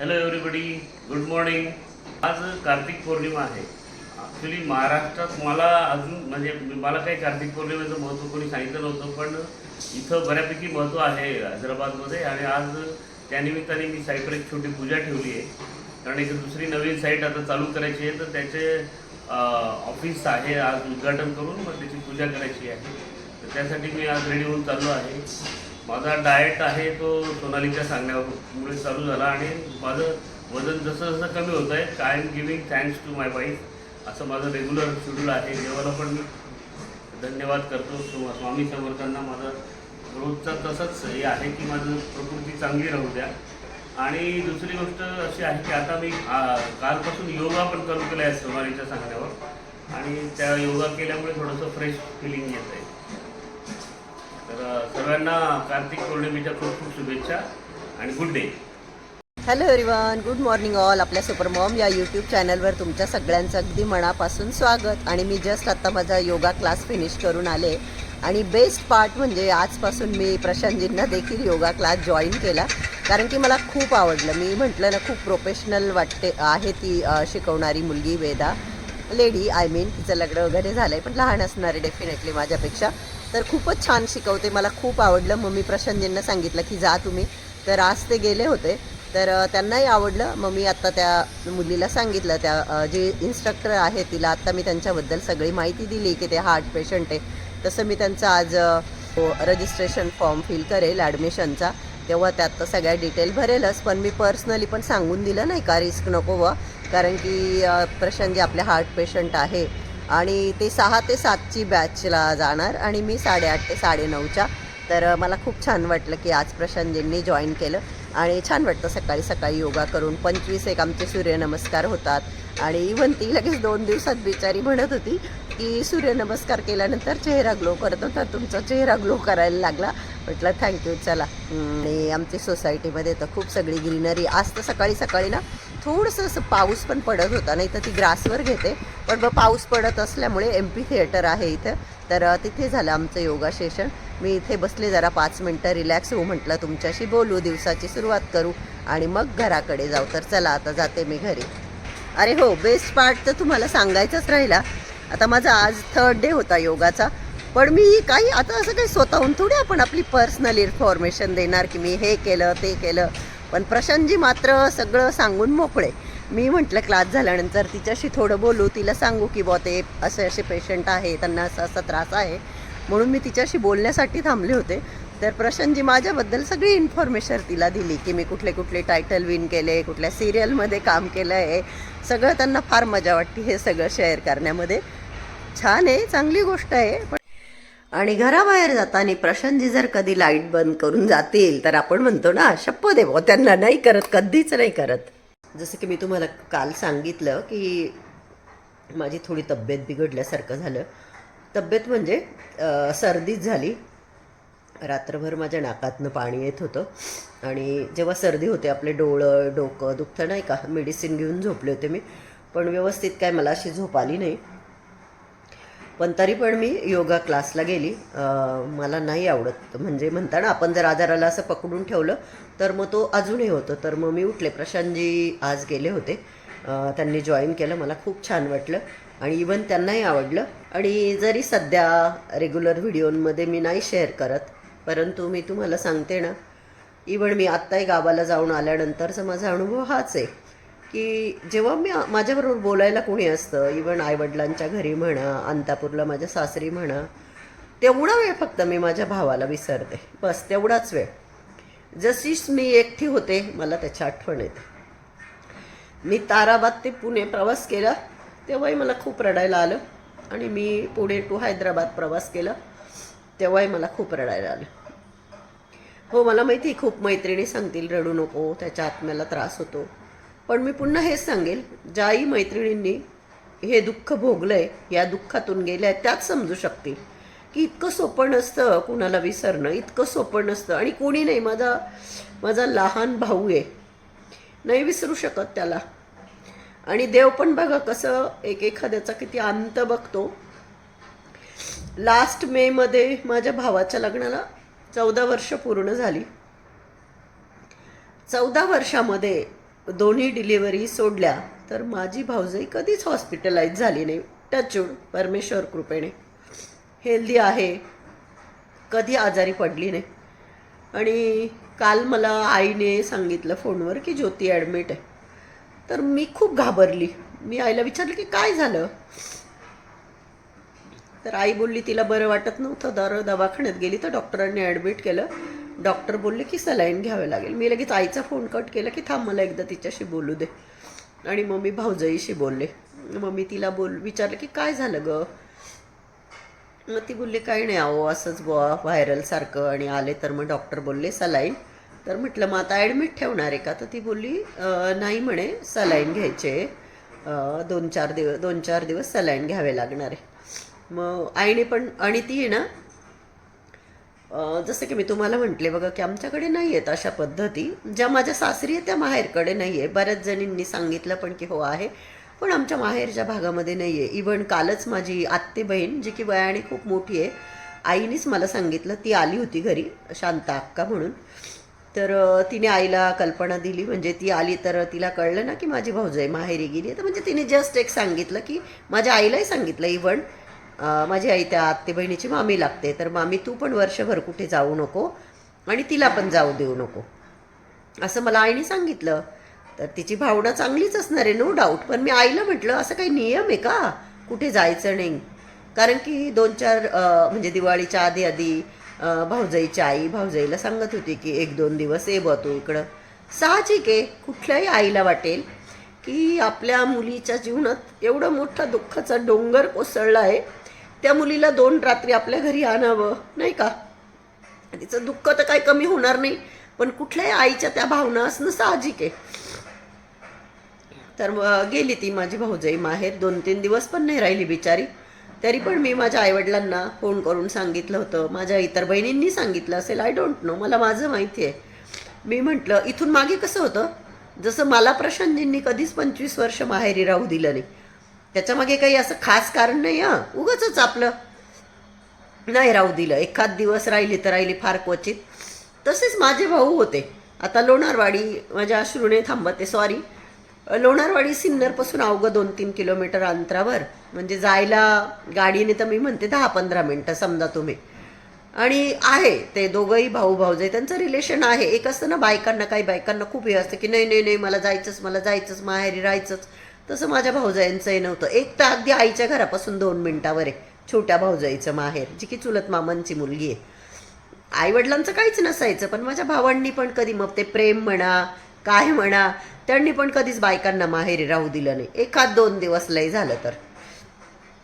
Hello everybody good morning आज कार्तिक पौर्णिमा आहे. Actually महाराष्ट्रात मला अजून म्हणजे मला काही कार्तिक पौर्णिमेचं महत्त्व कोणी सांगितलं नव्हतं पण इथं बऱ्यापैकी महत्त्व आहे हैदराबादमध्ये. आणि आज त्यानिमित्ताने मी साईटवर एक छोटी पूजा ठेवली आहे. कारण एक दुसरी नवीन साईट आता चालू करायची आहे तर त्याचे ऑफिस आहे आज उद्घाटन करून मग त्याची पूजा करायची आहे. तर त्यासाठी मी आज रेडी होऊन चाललो आहे. माझा डाएट आहे तो सोनालीच्या सांगण्यामुळे चालू झाला आणि माझं वजन जसं जसं कमी होत आहे काय am giving thanks to my wife असं माझं रेग्युलर शेड्यूल आहे. देवाला पण मी धन्यवाद करतो. स्वामी समर्थांना माझा रोजचा तसंच हे आहे की माझं प्रकृती चांगली राहू द्या. आणि दुसरी गोष्ट अशी आहे की आता मी कालपासून योगा पण करू केला आहे सोनालीच्या सांगण्यावर. आणि त्या योगा केल्यामुळे थोडंसं फ्रेश फिलिंग येत आहे सगळ्यांना कार्तिक पौर्णिमेच्या खूप खूप शुभेच्छा आणि good day hello everyone good morning all आपल्या सुपरमॉम या यूट्यूब चॅनलवर तुमच्या सगळ्यांचं अगदी मनापासून स्वागत. आणि मी जस्ट आता माझा योगा क्लास फिनिश करून आले. आणि बेस्ट पार्ट म्हणजे आजपासून मी प्रशांतजींना देखील योगा क्लास जॉईन केला. कारण की मला खूप आवडलं. मी म्हटलं ना खूप प्रोफेशनल वाटते आहे ती शिकवणारी मुलगी वेदा. लेडी आय मीन तिचं लग्न वगैरे झालं आहे पण लहान असणारे डेफिनेटली माझ्यापेक्षा. तर खूपच छान शिकवते. मला खूप आवडलं. मम्मी प्रशांतजींना सांगितलं की जा तुम्ही. तर आज ते गेले होते. तर त्यांनाही आवडलं. मग मी आत्ता त्या मुलीला सांगितलं. त्या जे इन्स्ट्रक्टर आहे तिला आत्ता मी त्यांच्याबद्दल सगळी माहिती दिली की ते हार्ट पेशंट आहे. तसं मी त्यांचं आज रजिस्ट्रेशन फॉर्म फिल करेल ॲडमिशनचा तेव्हा त्यात तर सगळ्या डिटेल भरेलच. पण मी पर्सनली पण सांगून दिलं नाही का रिस्क नको व कारण की अ, प्रशांतजी आपले हार्ट पेशंट आहे. आणि ते सहा ते सातची बॅचला जाणार आणि मी साडेआठ ते साडेनऊच्या. तर मला खूप छान वाटलं की आज प्रशांतजींनी जॉईन केलं आणि छान वाटतं सकाळी सकाळी योगा करून. पंचवीस एक आमचे सूर्यनमस्कार होतात आणि इव्हन ती लगेच दोन दिवसात बिचारी म्हणत होती की सूर्यनमस्कार केल्यानंतर चेहरा ग्लो करतो तर तुमचा चेहरा ग्लो करायला लागला. म्हटलं थँक्यू चला. आणि आमची सोसायटीमध्ये तर खूप सगळी ग्रीनरी आज तर सकाळी सकाळी ना थोडंसं असं पाऊस पण पडत होता. नाही तर ती ग्रासवर घेते. पण मग पाऊस पडत असल्यामुळे एम पी थिएटर आहे इथं. तर तिथे झालं आमचं योगा सेशन मी इथे बसले जरा पाच मिनटं रिलॅक्स होऊ म्हटलं तुमच्याशी. बोलू दिवसाची सुरुवात करू आणि मग घराकडे जाऊ. तर चला आता जाते मी घरी. अरे हो बेस्ट पार्ट तर तुम्हाला सांगायचंच राहिला. आता माझा आज थर्ड डे होता योगाचा. पण मी काही आता असं काही स्वतःहून थोडी आपण आपली पर्सनल इन्फॉर्मेशन देणार की मी हे केलं ते केलं. पण प्रशांतजी मात्र सगळं सांगून मोकळे. मी म्हटलं क्लास झाल्यानंतर तिच्याशी थोडं बोलू तिला सांगू की बॉ ते असे असे पेशंट आहे त्यांना असा असा त्रास आहे. म्हणून मी तिच्याशी बोलण्यासाठी थांबले होते. तर प्रशांतजी माझ्याबद्दल सगळी इन्फॉर्मेशन तिला दिली की मी कुठले कुठले टायटल विन केले कुठल्या सिरियलमध्ये काम केलं आहे सगळं त्यांना फार मजा वाटते हे सगळं शेअर करण्यामध्ये. छान आहे चांगली गोष्ट आहे पण आणि घराबाहेर जाताना प्रशांतजी जर कधी लाइट बंद करून जातील तर आपण म्हणतो ना शप्प दे त्यांना नाही करत कधीच नाही करत. जसं की मी तुम्हाला काल सांगितलं की माझी थोडी तब्येत बिघडल्यासारखं झालं. तब्येत म्हणजे सर्दीच झाली. रात्रभर माझ्या नाकातनं पाणी येत होतं. आणि जेव्हा सर्दी होते आपले डोळं डोकं दुखतं नाही का? मेडिसिन घेऊन झोपले होते मी. पण व्यवस्थित काय मला अशी झोप आली नाही. पण तरी पण मी योगा क्लासला गेली. मला नाही आवडत. म्हणजे म्हणता ना आपण जर आजाराला असं पकडून ठेवलं तर मग तो अजूनही होतं. तर मग मी उठले. प्रशांतजी आज गेले होते. त्यांनी जॉईन केलं. मला खूप छान वाटलं. आणि इवन त्यांनाही आवडलं. आणि जरी सध्या रेग्युलर व्हिडिओमध्ये मी नाही शेअर करत परंतु मी तुम्हाला सांगते ना इवन मी आत्ताही गावाला जाऊन आल्यानंतरचा माझा अनुभव हाच आहे. की जेव्हा मी माझ्याबरोबर बोलायला कोणी असतं इवन आईवडिलांच्या घरी म्हणा अंतापूरला माझ्या सासरी म्हणा तेवढा वेळ फक्त मी माझ्या भावाला विसरते. बस तेवढाच वेळ. जशीच मी एकटी होते मला त्याची आठवण येते. मी ताराबाद ते पुणे प्रवास केला तेव्हाही मला खूप रडायला आलं. आणि मी पुणे टू हैदराबाद प्रवास केला तेव्हाही मला खूप रडायला आलं. हो मला माहिती आहे, खूप मैत्रिणी सांगतील रडू नको त्याच्या आत्म्याला त्रास होतो. पण मी पुन्हा हेच सांगेल ज्याही मैत्रिणींनी हे दुःख भोगलं आहे या दुःखातून गेल्या त्याच समजू शकतील की इतकं सोपं नसतं कुणाला विसरणं इतकं सोपं नसतं आणि कोणी नाही माझा माझा लहान भाऊ आहे. नाही विसरू शकत त्याला. आणि देव पण बघा कसं एक एखाद्याचा किती अंत बघतो. लास्ट मेमध्ये माझ्या भावाच्या लग्नाला चौदा वर्ष पूर्ण झाली. चौदा वर्षामध्ये दोन्ही डिलिव्हरी सोडल्या तर माझी भाऊजाई कधीच हॉस्पिटलाइज झाली नाही. टचूड परमेश्वर कृपेने. हेल्दी आहे. कधी आजारी पडली नाही. आणि काल मला आईने सांगितलं फोनवर की ज्योती ॲडमिट आहे. तर मी खूप घाबरली. मी आईला विचारलं की काय झालं? तर आई बोलली तिला बरं वाटत नव्हतं. दर दवाखान्यात गेली तर डॉक्टरांनी ॲडमिट केलं. डॉक्टर बोलले की सलाईन घ्यावे लागेल. मी लगेच आईचा फोन कट केला की थांब मला एकदा तिच्याशी बोलू दे. आणि मग मी भाऊजाईशी बोलले. मग मी तिला बोल विचारलं की काय झालं ग? मग ती बोलली काही नाही अहो असंच बुवा व्हायरल सारखं. आणि आले तर मग डॉक्टर बोलले सलाईन. तर म्हटलं मग आता ॲडमिट ठेवणार आहे का? तर ती बोलली नाही म्हणे सलाईन घ्यायचे. दोन चार दिवस दोन चार दिवस सलाईन घ्यावे लागणार आहे. मग आईने पण आणि ती आहे ना जसं की मी तुम्हाला म्हटले बघा की आमच्याकडे नाही आहेत अशा पद्धती. ज्या माझ्या सासरी आहे त्या माहेरकडे नाही आहे. बऱ्याच जणींनी सांगितलं पण की हो आहे. पण आमच्या माहेरच्या भागामध्ये नाही आहे. इवन कालच माझी आत्ते बहीण जी की वयाने खूप मोठी आहे आईनेच मला सांगितलं. ती आली होती घरी शांता अक्का म्हणून. तर तिने आईला कल्पना दिली. म्हणजे ती आली तर तिला कळलं ना की माझी भाऊजाई माहेरी गेली तर म्हणजे तिने जस्ट एक सांगितलं की माझ्या आईलाही सांगितलं. इव्हन माझी आई त्या आत्ते बहिणीची मामी लागते. तर मामी तू पण वर्षभर कुठे जाऊ नको आणि तिला पण जाऊ देऊ नको. असं मला आईने सांगितलं. तर तिची भावना चांगलीच असणार आहे नो डाऊट पण मी आईला म्हटलं असं काही नियम आहे का? कुठे जायचं नाही. कारण की दोन चार म्हणजे दिवाळीच्या आधी आधी भाऊजाईची आई भाऊजाईला सांगत होती की एक दोन दिवस ये बा तू इकडं. साहजिक आहे कुठल्याही आईला वाटेल की आपल्या मुलीच्या जीवनात एवढं मोठा दुःखाचा डोंगर कोसळला आहे. त्या मुलीला दोन रात्री आपल्या घरी आणावं नाही का? तिचं दुःख तर काही कमी होणार नाही पण कुठल्याही आईच्या त्या भावना असणं साहजिक आहे. तर मग गेली ती माझी भाऊजाई माहेर दोन तीन दिवस पण नाही राहिली बिचारी. तरी पण मी माझ्या आईवडिलांना फोन करून सांगितलं होतं. माझ्या इतर बहिणींनी सांगितलं असेल आय डोंट नो मला माझं माहिती आहे. मी म्हटलं इथून मागे कसं होतं? जसं मला प्रशांतजींनी कधीच पंचवीस वर्ष माहेरी राहू दिलं नाही त्याच्यामागे काही असं खास कारण नाही हां. उगाच आपलं. नाही राहू दिलं. एखाद दिवस राहिली तर राहिली फार क्वचित. तसेच माझे भाऊ होते. आता लोणारवाडी माझ्या अश्रूने थांबते सॉरी लोणारवाडी सिन्नरपासून अवघं दोन तीन किलोमीटर अंतरावर. म्हणजे जायला गाडीने तर मी म्हणते दहा पंधरा मिनटं समजा तुम्ही. आणि आहे ते दोघंही भाऊ भाऊजे त्यांचं रिलेशन आहे. एक असतं ना बायकांना काही बायकांना खूप हे असतं की नाही नाही नाही मला जायचंच मला जायचंच माहेरी राहायचंच. तसं माझ्या भाऊजाईंचंही नव्हतं. एक तर अगदी आईच्या घरापासून दोन मिनटावर आहे. छोट्या भाऊजाईचं माहेर जी की चुलत मामांची मुलगी आहे. आईवडिलांचं काहीच नसायचं पण माझ्या भावांनी पण कधी मग ते प्रेम म्हणा काय म्हणा त्यांनी पण कधीच बायकांना माहेरी राहू दिलं नाही. एखाद दोन दिवस लय झालं तर.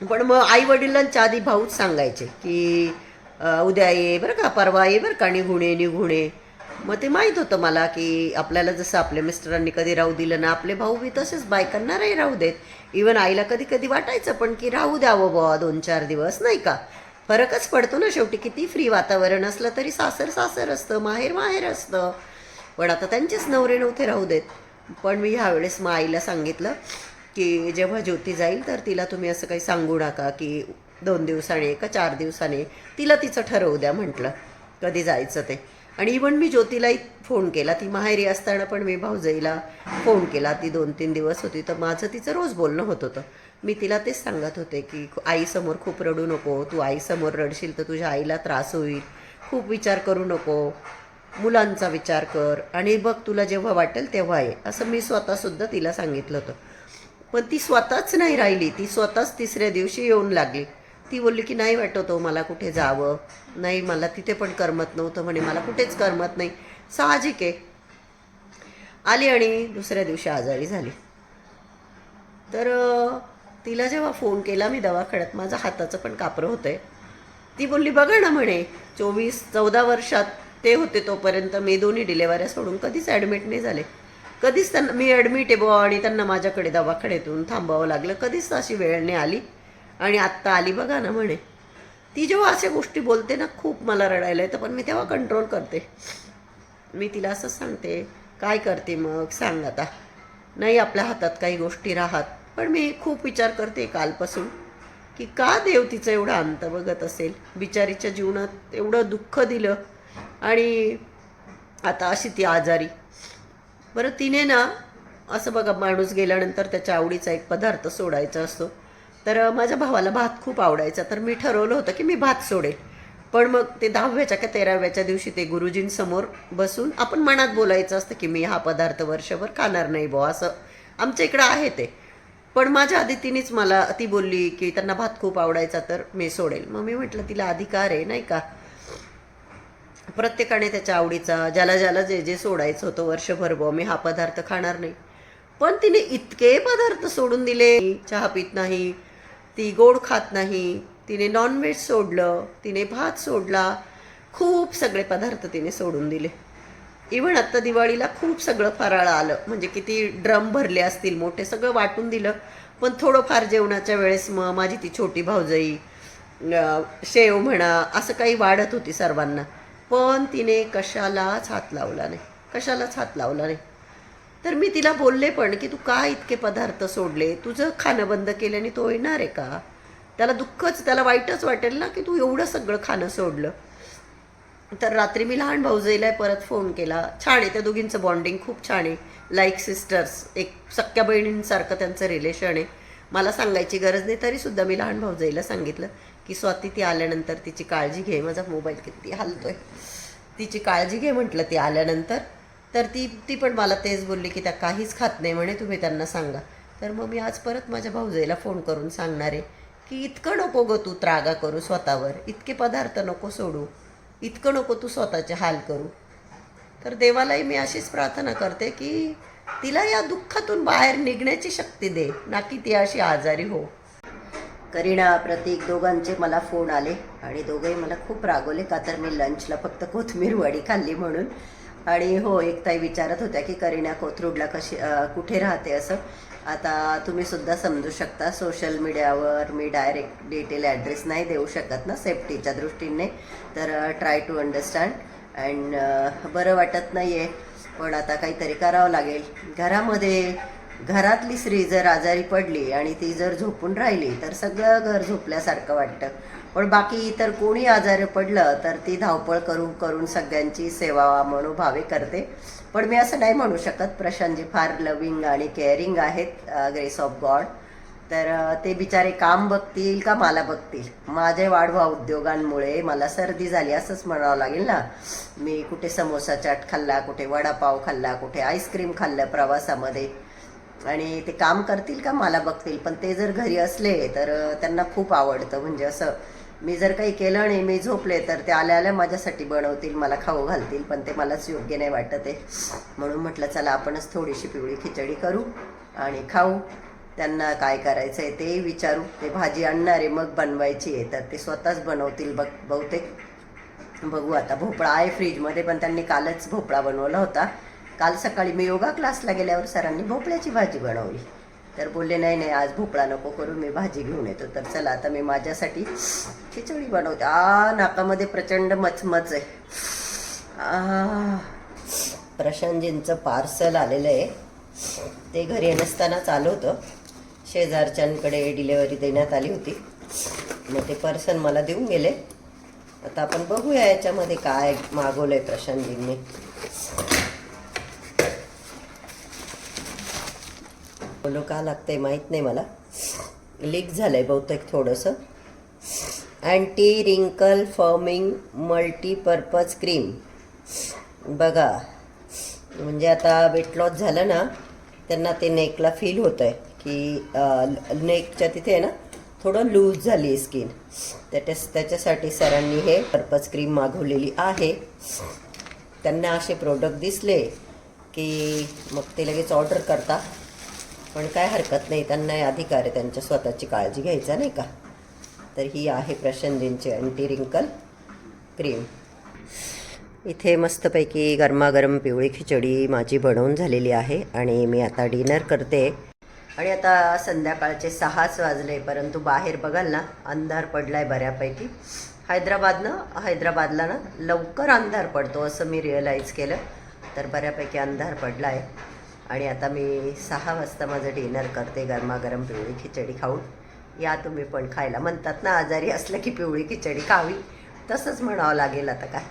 पण मग आई वडिलांच्या आधी भाऊच सांगायचे की उद्या ये बरं का परवा ये बरं का निघुणे निघुणे मग ते माहीत होतं मला की आपल्याला जसं आपल्या मिस्टरांनी कधी राहू दिलं ना आपले भाऊ बी तसेच बायकांना नाही राहू देत. इवन आईला कधी कधी वाटायचं पण की राहू द्यावं बुवा दोन चार दिवस नाही का? फरकच पडतो ना शेवटी किती फ्री वातावरण असलं तरी सासर सासर असतं माहेर माहेर असतं. पण आता त्यांचेच नवरे नव्हते राहू देत. पण मी ह्यावेळेस मग आईला सांगितलं की जेव्हा ज्योती जाईल तर तिला तुम्ही असं काही सांगू नका की दोन दिवसाने का चार दिवसाने तिला तिचं ठरवू द्या म्हटलं. कधी जायचं ते. आणि इवन मी ज्योतीलाही फोन केला. ती माहेरी असताना पण मी भाऊजाईला फोन केला. ती दोन तीन दिवस होती. तर माझं तिचं रोज बोलणं होत होतं. मी तिला तेच सांगत होते की आईसमोर खूप रडू नको. तू आईसमोर रडशील तर तुझ्या आईला त्रास होईल. खूप विचार करू नको. मुलांचा विचार कर. आणि बघ तुला जेव्हा वाटेल तेव्हा ये. असं मी स्वतःसुद्धा तिला सांगितलं होतं. पण ती स्वतःच नाही राहिली. ती स्वतःच तिसऱ्या दिवशी येऊन लागली. ती बोलली की नाही वाटत हो मला कुठे जावं. नाही मला तिथे पण करमत नव्हतं. म्हणे मला कुठेच करमत नाही. साहजिक आहे. आली आणि दुसऱ्या दिवशी आजारी झाली. तर तिला जेव्हा फोन केला मी दवाखान्यात माझं हाताचं पण कापरं होतंय. ती बोलली बघा ना म्हणे चोवीस चौदा वर्षात ते होते तोपर्यंत मी दोन्ही डिलेवऱ्या सोडून कधीच ॲडमिट नाही झाले. कधीच त्यांना मी ॲडमिट आहे बुवा आणि त्यांना माझ्याकडे दवाखान्यातून थांबावं लागलं. कधीच अशी वेळ नाही आली. आणि आत्ता आली बघा ना म्हणे. ती जेव्हा अशा गोष्टी बोलते ना खूप मला रडायला येतं पण मी तेव्हा कंट्रोल करते. मी तिला असंच सांगते काय करते मग? सांग आता. नाही आपल्या हातात काही गोष्टी राहत. पण मी खूप विचार करते कालपासून की का देव तिचं एवढा अंत बघत असेल? बिचारीच्या जीवनात एवढं दुःख दिलं. आणि आता अशी ती आजारी. बरं तिने ना असं बघा माणूस गेल्यानंतर त्याच्या आवडीचा एक पदार्थ सोडायचा असतो. तर माझ्या भावाला भात खूप आवडायचा. तर मी ठरवलं होतं की मी भात सोडेल. पण मग ते दहाव्याच्या का तेराव्याच्या दिवशी ते गुरुजींसमोर बसून आपण मनात बोलायचं असतं की मी हा पदार्थ वर्षभर खाणार नाही बुवा असं आमच्या इकडं आहे ते. पण माझ्या आधी तिनेच मला ती बोलली की त्यांना भात खूप आवडायचा तर मी सोडेल. मग मी म्हटलं तिला अधिकार आहे नाही का? प्रत्येकाने त्याच्या आवडीचा ज्याला ज्याला जे जे सोडायचं होतं वर्षभर बुवा मी हा पदार्थ खाणार नाही. पण तिने इतके पदार्थ सोडून दिले चहा पित नाही ती गोड खात नाही तिने नॉनव्हेज सोडलं तिने भात सोडला खूप सगळे पदार्थ तिने सोडून दिले. इवन आत्ता दिवाळीला खूप सगळं फराळ आलं म्हणजे किती ड्रम भरले असतील मोठे सगळं वाटून दिलं पण थोडंफार जेवणाच्या वेळेस मग माझी ती छोटी भाऊजाई शेव म्हणा असं काही वाढत होती सर्वांना. पण तिने कशालाच हात लावला नाही कशालाच हात लावला नाही. तर मी तिला बोलले पण की तू का इतके पदार्थ सोडले? तुझं खाणं बंद केल्याने तो येणार आहे का? त्याला दुःखच त्याला वाईटच वाटेल ना की तू एवढं सगळं खाणं सोडलं. तर रात्री मी लहान भाऊजाईला परत फोन केला. छान आहे त्या दोघींचं बॉन्डिंग खूप छान आहे. लाईक सिस्टर्स एक सख्या बहिणींसारखं त्यांचं रिलेशन आहे. मला सांगायची गरज नाही तरीसुद्धा मी लहान भाऊजाईला सांगितलं की स्वाती ती आल्यानंतर तिची काळजी घे. माझा मोबाईल किती हलतोय. तिची काळजी घे म्हटलं ती आल्यानंतर. तर ती ती पण मला तेच बोलली की त्या काहीच खात नाही म्हणे तुम्ही त्यांना सांगा. तर मग मी आज परत माझ्या भाऊजाईला फोन करून सांगणार आहे की इतकं नको गं तू त्रागा करू स्वतःवर इतके पदार्थ नको सोडू इतकं नको तू स्वतःचे हाल करू. तर देवालाही मी अशीच प्रार्थना करते की तिला या दुःखातून बाहेर निघण्याची शक्ती दे ना की ती अशी आजारी हो. करीना प्रतीक दोघांचे मला फोन आले आणि दोघंही मला खूप रागवले का तर मी लंचला फक्त कोथमीर वडी खाल्ली म्हणून. आणि हो एक ताई विचारत होत्या की करीना कोथरूडला कशी कुठे राहते असं. आता तुम्ही सुद्धा समजू शकता सोशल मीडियावर मी डायरेक्ट डिटेल ॲड्रेस नाही देऊ शकत ना सेफ्टीच्या दृष्टीने. तर ट्राय टू अंडरस्टँड अँड बरं वाटत नाही आहे पण आता काहीतरी करावं लागेल. घरामध्ये घरातली स्त्री जर आजारी पडली आणि ती जर झोपून राहिली तर सगळं घर झोपल्यासारखं वाटतं. पण बाकी इतर कोणी आजारी पडलं तर ती धावपळ करून करून सगळ्यांची सेवा मनोभावे करते. पण मी असं नाही म्हणू शकत. प्रशांतजी फार लविंग आणि केअरिंग आहेत ग्रेस ऑफ गॉड तर ते बिचारे काम बघतील का मला बघतील? माझे वाढवा उद्योगांमुळे मला सर्दी झाली असंच म्हणावं लागेल ना. मी कुठे समोसा चाट खाल्ला कुठे वडापाव खाल्ला कुठे आईस्क्रीम खाल्लं प्रवासामध्ये. आणि ते काम करतील का मला बघतील? पण ते जर घरी असले तर त्यांना खूप आवडतं. म्हणजे असं मी जर काही केलं आणि मी झोपले तर ते आल्या आल्या माझ्यासाठी बनवतील मला खाऊ घालतील पण ते मलाच योग्य नाही वाटत आहे. म्हणून म्हटलं चला आपणच थोडीशी पिवळी खिचडी करू आणि खाऊ. त्यांना काय करायचं आहे तेही विचारू. ते भाजी आणणारे मग बनवायची आहे तर ते स्वतःच बनवतील बघ बहुतेक. बघू आता भोपळा आहे फ्रीजमध्ये पण त्यांनी कालच भोपळा बनवला होता. काल सकाळी मी योगा क्लासला गेल्यावर सरांनी भोपळ्याची भाजी बनवली. तर बोलले नाही नाही आज भोपळा नको करून मी भाजी घेऊन येतो. तर चला आता मी माझ्यासाठी खिचडी बनवते. आ नाकामध्ये प्रचंड मचमच आहे. आ प्रशांतजींचं पार्सल आलेलं आहे. ते घरी नसतानाच आलं होतं. शेजारच्यांकडे डिलेवरी देण्यात आली होती. मग ते पर्सन मला देऊन गेले. आता आपण बघूया याच्यामध्ये काय मागवलंय प्रशांतजींनी. बोलो का आहे माहीत नाही मला. लीक आहे बहुतेक थोडंसं. Anti wrinkle forming multipurpose cream. बघा म्हणजे आता वेट लॉस झालं ना त्यांना ते नेकला फील होतं आहे की नेकच्या तिथे आहे ना थोडं लूज झाली आहे स्किन त्याच्या त्याच्यासाठी सरांनी हे पर्पज क्रीम मागवलेली आहे. त्यांना असे प्रोडक्ट दिसले की मग ते लगेच ऑर्डर करता. पण काय हरकत नाही. त्यांना अधिकार आहे. त्यांच्या स्वतःची काळजी घ्यायचा नाही का? तर ही आहे प्रशांतजींची अँटी रिंकल क्रीम इथे मस्तपैकी गरमागरम पिवळी खिचडी माझी बनवून झालेली आहे आणि मी आता डिनर करते. आणि आता संध्याकाळचे सहाच वाजले परंतु बाहेर बघाल ना अंधार पडलाय बऱ्यापैकी. हैदराबादनं हैदराबादला ना लवकर अंधार पडतो असं मी रिअलाईज केलं. तर बऱ्यापैकी अंधार पडला आहे आणि आता मी सहा वाजता माझं डिनर करते गरमागरम पिवळी खिचडी खाऊन. या तुम्ही पण खायला. म्हणतात ना आजारी असलं की पिवळी खिचडी खावी. तसंच म्हणावं लागेल आता काय.